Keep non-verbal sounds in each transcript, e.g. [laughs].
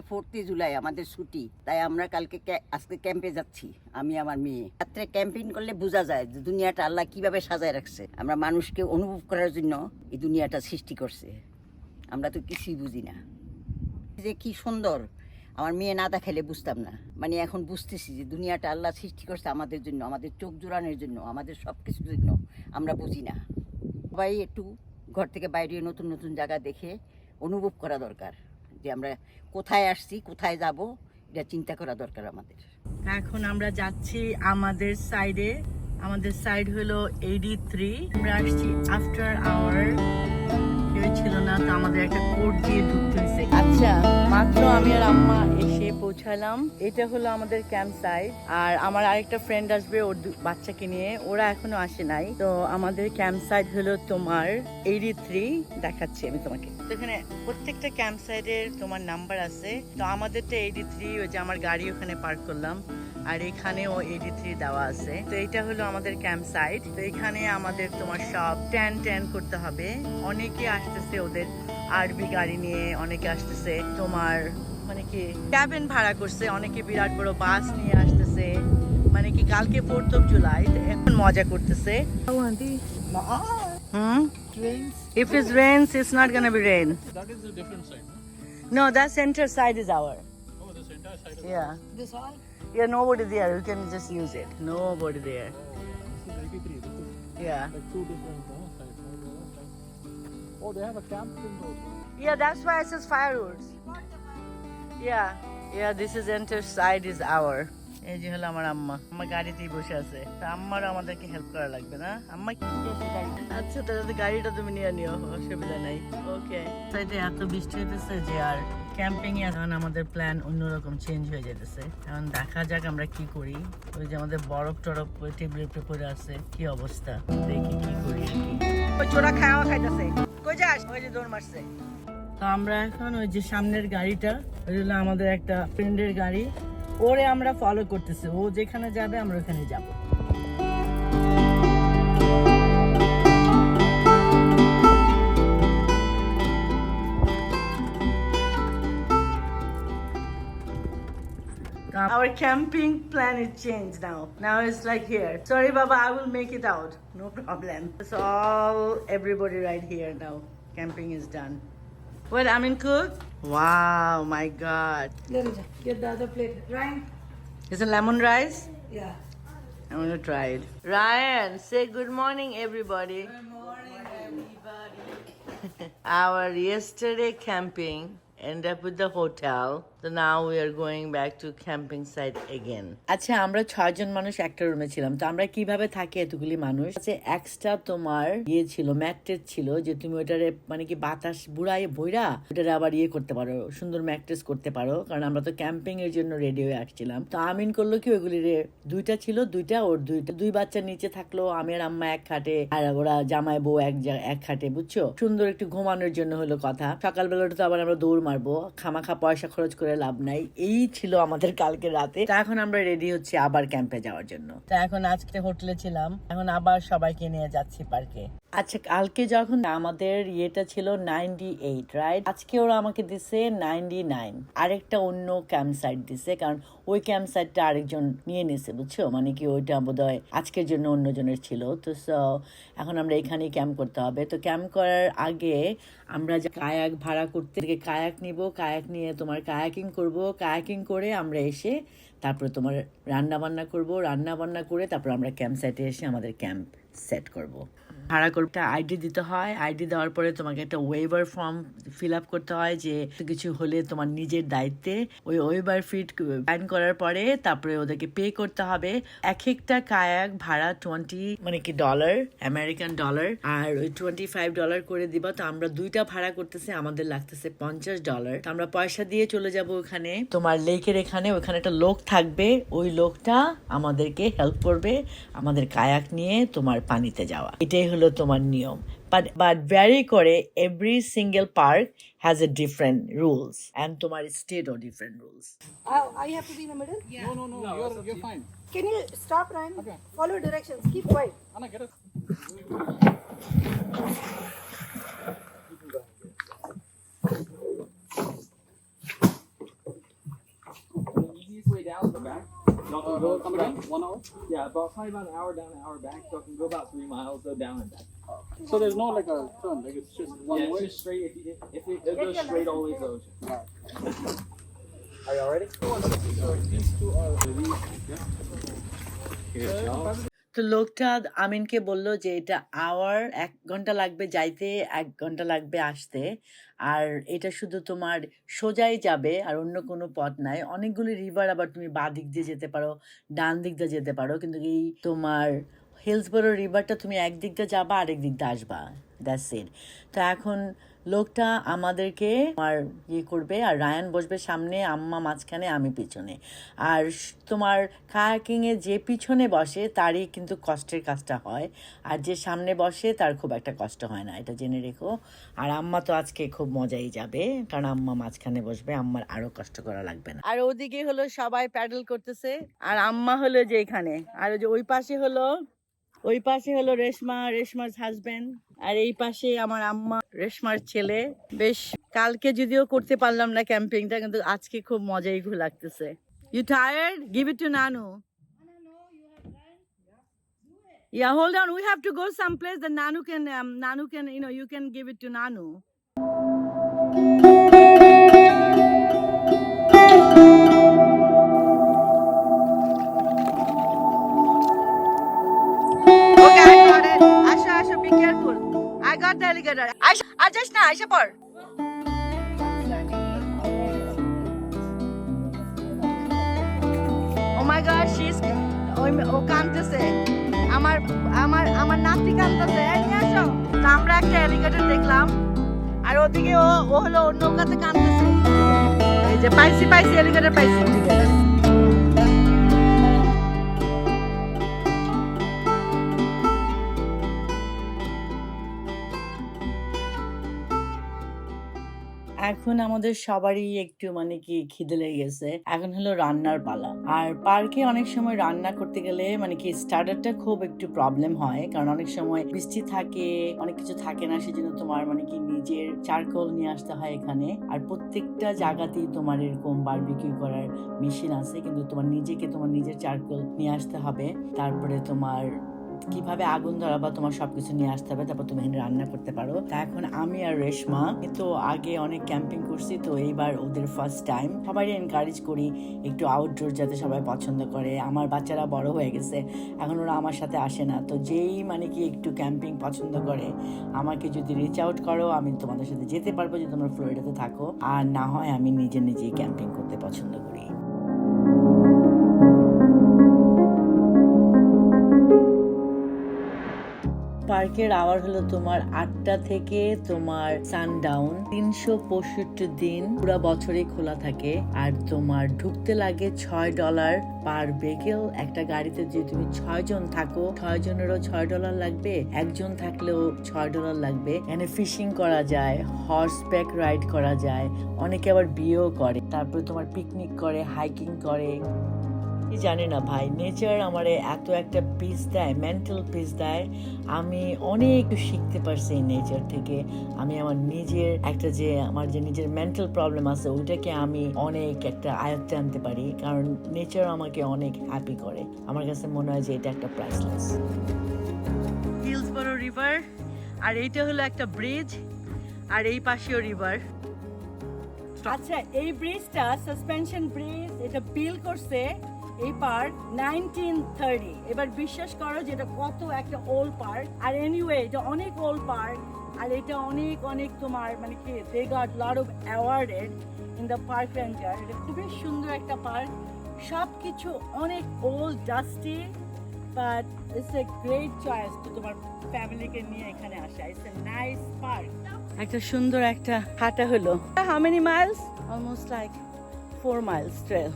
ফোর্থই জুলাই, আমাদের ছুটি। তাই আমরা কালকে আজকে ক্যাম্পে যাচ্ছি, আমি, আমার মেয়ে। রাত্রে ক্যাম্পেইন করলে বোঝা যায় যে দুনিয়াটা আল্লাহ কীভাবে সাজায় রাখছে। আমরা মানুষকে অনুভব করার জন্য এই দুনিয়াটা সৃষ্টি করছে। আমরা তো কিছুই বুঝি না। যে কি সুন্দর। আমার মেয়ে না দেখাইলে বুঝতাম না। মানে এখন বুঝতেছি যে দুনিয়াটা আল্লাহ সৃষ্টি করছে আমাদের জন্য, আমাদের চোখ জোড়ানোর জন্য, আমাদের সব কিছুর জন্য। আমরা বুঝি না। সবাই একটু ঘর থেকে বাইরে নতুন নতুন জায়গা দেখে অনুভব করা দরকার। যে আমরা কোথায় আসছি, কোথায় যাব, এটা চিন্তা করা দরকার আমাদের। এখন আমরা যাচ্ছি আমাদের সাইডে আমাদের সাইড হলো এইডি থ্রি আমরা আসছি আফটার আওয়ার কেউ ছিল না, তো আমাদের একটা কোড দিয়ে ঢুকতে মাত্র আমি আর আম্মা এসে পৌঁছালাম। এটা হলো আমাদের ক্যাম্প সাইট আর আমার আরেকটা ফ্রেন্ড আসবে ওর বাচ্চাকে নিয়ে। ওরা এখনও আসে নাই। তো আমাদের ক্যাম্প সাইট হলো তোমার এইডি থ্রি দেখাচ্ছি আমি তোমাকে। এখানে প্রত্যেকটা ক্যাম্প তোমার নাম্বার আছে। তো আমাদেরটা এইডি থ্রি ওই যে আমার গাড়ি ওখানে পার্ক করলাম। আর এখানেও এইডি থ্রি দেওয়া আছে। তো এটা হলো আমাদের ক্যাম্প সাইট তো এখানে আমাদের তোমার সব ট্যান ট্যান করতে হবে। অনেকে আসতেছে ওদের আরবি গাড়ি নিয়ে অনেকে আসতেছে তোমার মানে কি ক্যাবিন ভাড়া করছে অনেকে বিরাট বড় বাস নিয়ে আসতেছে মানে কি কালকে ফোর্থ অফ জুলাই এখন মজা করতেছে হুম If it rains, it's not gonna be rain. That is a different side. No, No? that center side is our. Oh, this entire side of Yeah. This all? Yeah, nobody there. You can just use it. Nobody there. This is 93. This is Yeah. like two different Oh, they have a camp thing also. Yeah, that's why it says fireworks. Yeah. Yeah, this is enter side is our. এই যে হলো আমার আম্মা। আমার গাড়িতেই বসে আছে। আম্মারও আমাদেরকে হেল্প করা লাগবে না? আম্মা কি আচ্ছা তাহলে গাড়িটা তুমি নিয়ে নিও অসুবিধা নাই। ওকে সাইডে এত বৃষ্টি হইতেছে যে আর ক্যাম্পিং এ এখন আমাদের প্ল্যান অন্যরকম চেঞ্জ হয়ে যেতেছে এখন দেখা যাক আমরা কি করি। ওই যে আমাদের বরফ টরফ টেবিলের উপরে আছে কি অবস্থা? দেখি কি করি আর চোরা খাওয়া খাইতেছে। তো আমরা এখন ওই যে সামনের গাড়িটা, ওই হলো আমাদের একটা ফ্রেন্ডের গাড়ি, ওরে আমরা ফলো করতেছি। ও যেখানে যাবে আমরা ওখানে যাব। Our camping plan is changed now. Now it's like here. Sorry, Baba, I will make it out. No problem. It's all everybody right here now. Camping is done. What, I mean, cook? Wow, my God. Get the other plate. Ryan? Is it lemon rice? Yeah. I'm gonna try it. Ryan, say good morning, everybody. Good morning, everybody. [laughs] Our yesterday camping ended up with the hotel. So now we are going back to camping site again. আচ্ছা আমরা ছয়জন মানুষ একটা রুমে ছিলাম। তো আমরা কীভাবে থাকি এতগুলি মানুষ? আছে এক্সট্রা তোমার ইয়ে ছিল ম্যাট্রেস ছিল যে তুমি ওটারে মানে কি বাতাস বুড়াই বইরা ওটারে আবার ইয়ে করতে পারো, সুন্দর ম্যাট্রেস করতে পারো। কারণ আমরা তো ক্যাম্পিং এর জন্য রেডি হয়ে আসছিলাম। তো আমিন করল কি ওইগুলি রে দুইটা ছিল, দুইটা ওর দুইটা, দুই বাচ্চা নিচে থাকল আমি আর আম্মা এক খাটে আর ওরা জামাই বউ এক এক খাটে বুঝছ? সুন্দর একটু ঘুমানোর জন্য হলো কথা। সকালবেলাটা তো আবার আমরা দৌড় মারবো, খামাখা পয়সা খরচ করে লাভ নাই। এই ছিল আমাদের কালকে রাতে। তা এখন আমরা রেডি হচ্ছি আবার ক্যাম্পে যাওয়ার জন্য। তা এখন আজকে হোটেলে ছিলাম। এখন আবার সবাইকে নিয়ে যাচ্ছি পার্কে আচ্ছা কালকে যখন আমাদের ইয়েটা ছিল নাইনটি এইট রাইট আজকে ওরা আমাকে দিছে নাইনটি নাইন আরেকটা অন্য ক্যাম্প সাইট দিছে কারণ ওই ক্যাম্প সাইটটা আরেকজন নিয়ে নিছে বুঝছ? মানে কি ওইটা বোধহয় আজকের জন্য অন্যজনের ছিল। তো এখন আমরা এখানেই ক্যাম্প করতে হবে। তো ক্যাম্প করার আগে আমরা যে কায়াক ভাড়া করতে কায়াক নিব। কায়াক নিয়ে তোমার কায়াকিং করব, কায়াকিং করে আমরা এসে তারপরে তোমার রান্না বান্না করব। রান্না বান্না করে তারপর আমরা ক্যাম্প সাইটে এসে আমাদের ক্যাম্প সেট করব। ভাড়া করতে আইডি দিতে হয়। আইডি দেওয়ার পরে তোমাকে একটা ওয়েবার ফর্ম ফিল আপ করতে হয় যে কিছু হলে তোমার নিজের দায়িত্বে। ওই ওয়েবার ফিট সাইন করার পরে তারপরে ওদেরকে পে করতে হবে। এক একটা কায়াক ভাড়া টোয়েন্টি মানে কি ডলার আমেরিকান ডলার আর ওই টোয়েন্টি ফাইভ ডলার করে দিবা। তো আমরা দুইটা ভাড়া করতেছে। আমাদের লাগতেছে পঞ্চাশ ডলার তো আমরা পয়সা দিয়ে চলে যাব ওখানে। তোমার লেকের এখানে ওখানে একটা লোক থাকবে। ওই লোকটা আমাদেরকে হেল্প করবে। আমাদের কায়াক নিয়ে তোমার পানিতে যাওয়া। এটাই হলো তোমার নিয়ম বাট বাট ভ্যারি করে every single park has a different rules and তোমার স্টেটও different rules I, I have to be in the middle? No, no, no. you're, you're fine. Can you stop, Ryan? Follow directions. Keep quiet. Anna, get it. the Y'all can go come again? One hour? Yeah, about probably about an hour down, an hour back. So I can go about three miles, go down and back. So there's no like a turn, like it's just one yeah, way. it's just straight. If, you, if it, it goes straight all the way to the ocean. Are y'all ready? These two are. Here's y'all. তো লোকটা আমিনকে বলল যে, এটা hour এক ঘণ্টা লাগবে যাইতে, এক ঘণ্টা লাগবে আসতে। আর এটা শুধু তোমার সোজাই যাবে, আর অন্য কোনো পথ নাই। অনেকগুলি রিভার আবার তুমি বাঁ দিক দিয়ে যেতে পারো, ডান দিক দিয়ে যেতে পারো। কিন্তু এই তোমার হিলসবরো রিভারটা তুমি একদিক দিয়ে যাবা, আরেক দিক দিয়ে আসবা। দ্যাটস ইট তো এখন লোকটা আমাদেরকে আমার ইয়ে করবে, আর রায়ান বসবে সামনে, আম্মা মাঝখানে, আমি পিছনে। আর তোমার কায়াকিংয়ে যে পিছনে বসে, তারই কিন্তু কষ্টের কাজটা হয়। আর যে সামনে বসে, তার খুব একটা কষ্ট হয় না, এটা জেনে রেখো। আর আম্মা তো আজকে খুব মজাই যাবে, কারণ আম্মা মাঝখানে বসবে, আম্মার আরও কষ্ট করা লাগবে না। আর ওদিকে হলো সবাই প্যাডেল করতেছে, আর আম্মা হলো যে এখানে, আর ওই যে ওই পাশে হলো ওই পাশে হলো রেশমা রেশমার হাজবেন্ড আর এই পাশে আমার আম্মা রেশমার ছেলে বেশ কালকে যদিও করতে পারলাম না ক্যাম্পিংটা কিন্তু আজকে খুব মজাই লাগতেছে you tired give it to নানু Yeah, hold on. We have to go someplace that Nanu can, um, Nanu can, you know, you can give it to Nanu. I got the alligator. Asha, Ajash na, Asha por. Oh my gosh, ওই ও কাঁদতেছে। আমার আমার আমার নাতি কাঁদতেছে। নিয়ে আসো। তা আমরা একটা অ্যালিগেটর দেখলাম। আর ওদিকে ও ও হলো অন্য কাছে কাঁদতেছে। এই যে পাইছি পাইছি অ্যালিগেটর পাইছি। এখন আমাদের সবারই একটু মানে কি খিদে লেগে গেছে এখন হলো রান্নার পালা। আর পার্কে অনেক সময় রান্না করতে গেলে মানে কি স্টার্টারটা খুব একটু প্রবলেম হয়। কারণ অনেক সময় বৃষ্টি থাকে, অনেক কিছু থাকে না, সেজন্য তোমার মানে কি নিজের চারকোল নিয়ে আসতে হয় এখানে। আর প্রত্যেকটা জায়গাতেই তোমার এরকম বারবিকিউ করার মেশিন আছে। কিন্তু তোমার নিজেকে তোমার নিজের চারকোল নিয়ে আসতে হবে। তারপরে তোমার কীভাবে আগুন ধরাবা, তোমার সবকিছু নিয়ে আসতে হবে, তারপর তুমি এখানে রান্না করতে পারো। তা এখন আমি আর রেশমা, তো আগে অনেক ক্যাম্পিং করছি, তো এইবার ওদের ফার্স্ট টাইম সবাই এনকারেজ করি একটু আউটডোর যাতে সবাই পছন্দ করে। আমার বাচ্চারা বড় হয়ে গেছে, এখন ওরা আমার সাথে আসে না। তো যেই মানে কি একটু ক্যাম্পিং পছন্দ করে, আমাকে যদি রিচ আউট করো, আমি তোমাদের সাথে যেতে পারব যদি তোমরা ফ্লোরিডাতে থাকো। আর না হয় আমি নিজে নিজেই ক্যাম্পিং করতে পছন্দ করি। পার্কের আওয়ার হলো তোমার আটটা থেকে তোমার সানডাউন তিনশো পঁয়ষট্টি দিন পুরো বছরে খোলা থাকে আর তোমার ঢুকতে লাগে ছয় ডলার পার বেগেল একটা গাড়িতে যদি তুমি ছয় জন থাকো, ছয় জনেরও ছয় ডলার লাগবে, একজন থাকলেও ছয় ডলার লাগবে। এখানে ফিশিং করা যায় হর্স ব্যাক রাইড করা যায়, অনেকে আবার বিয়েও করে। তারপরে তোমার পিকনিক করে হাইকিং করে। কি জানি না ভাই নেচার আমার এত একটা পিস দেয় মেন্টাল পিস দেয়। আমি অনেক শিখতে পারছি এই নেচার থেকে। আমি আমার নিজের একটা যে আমার যে নিজের মেন্টাল প্রবলেম আছে ওইটাকে আমি অনেক একটা আয়ত্তে আনতে পারি কারণ নেচার আমাকে অনেক হ্যাপি করে। আমার কাছে মনে হয় যে এটা একটা প্রাইসলেস হিলসবরো রিভার আর এইটা হলো একটা ব্রিজ আর এই পাশেও রিভার আচ্ছা এই ব্রিজটা সাসপেনশন ব্রিজ এটা বিল করছে এই পার্ক নাইনটিন থার্টি। এবার বিশ্বাস করো যে এটা কত একটা ওল্ড পার্ক আর এনিওয়ে এটা অনেক ওল্ড পার্ক আর এটা অনেক অনেক তোমার মানে কি they got lot of awarded in the park ranger এটা খুবই সুন্দর একটা পার্ক সব কিছু অনেক old dusty but it's a great choice তো তোমার ফ্যামিলিকে নিয়ে এখানে আসা। ইটস এ নাইস পার্ক একটা সুন্দর একটা হাঁটা হলো। How many miles almost like four miles trail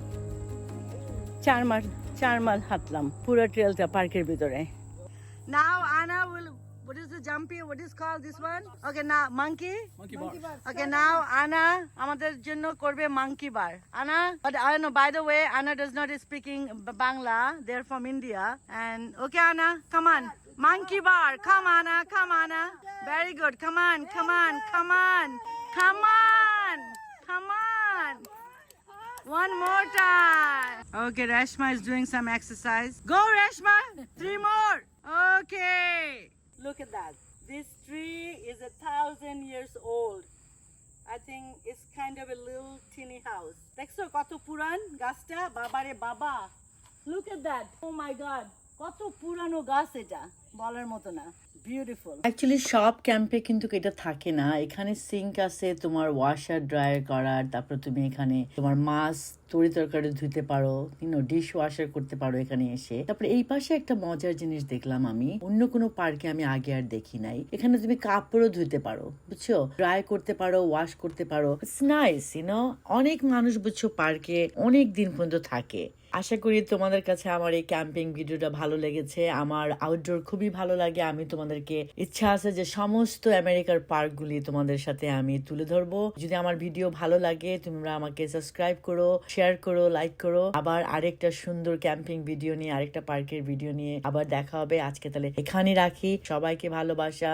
চার মাইল চার মাইল হাঁটলাম পুরো ট্রেলটা পার্কের ভিতরে now Anna will What is the jumpy? What is called this one? Okay, now monkey. Monkey bar. Okay, now Anna আমাদের জন্য করবে monkey bar. Anna, but I know by the way, Anna does not speaking Bangla. They're from India. And okay, Anna, come on. Monkey bar. Come Anna, come Anna. Very good. Come on, come on, come on. Come on. Come on. One more time. Okay, Reshma is doing some exercise. Go, Reshma. Three more. Okay. Look at that. This tree is a thousand years old. I think it's kind of a little teeny house. দেখছো কত পুরান গাছটা বাবারে বাবা look at that oh my God কত পুরানো গাছ এটা, বলার মতো না। অ্যাকচুয়ালি সব ক্যাম্পে কিন্তু এটা থাকে না। এখানে সিঙ্ক আছে, তোমার ওয়াশার ড্রায়ার করার, তারপর তুমি এখানে তোমার মাছ, তরি তরকারি ধুতে পারো ইউনো ডিশ ওয়াশার করতে পারো এখানে এসে। তারপরে এই পাশে একটা মজার জিনিস দেখলাম আমি। অন্য কোনো পার্কে আমি আগে আর দেখি নাই। এখানে তুমি কাপড়ও ধুতে পারো, বুঝছ? ড্রাই করতে পারো ওয়াশ করতে পারো। ইটস নাইস ইউনো অনেক মানুষ, বুঝছ পার্কে অনেক দিন পর্যন্ত থাকে। আশা করি তোমাদের কাছে আমার এই ক্যাম্পিং ভিডিওটা ভালো লেগেছে। আমার আউটডোর খুবই ভালো লাগে। আমি তোমাদেরকে ইচ্ছা আছে যে সমস্ত আমেরিকার পার্কগুলি তোমাদের সাথে আমি তুলে ধরবো। যদি আমার ভিডিও ভালো লাগে, তোমরা আমাকে সাবস্ক্রাইব করো শেয়ার করো লাইক করো। আবার আরেকটা সুন্দর ক্যাম্পিং ভিডিও নিয়ে, আরেকটা পার্কের ভিডিও নিয়ে আবার দেখা হবে। আজকে তাহলে এখানেই রাখি। সবাইকে ভালোবাসা।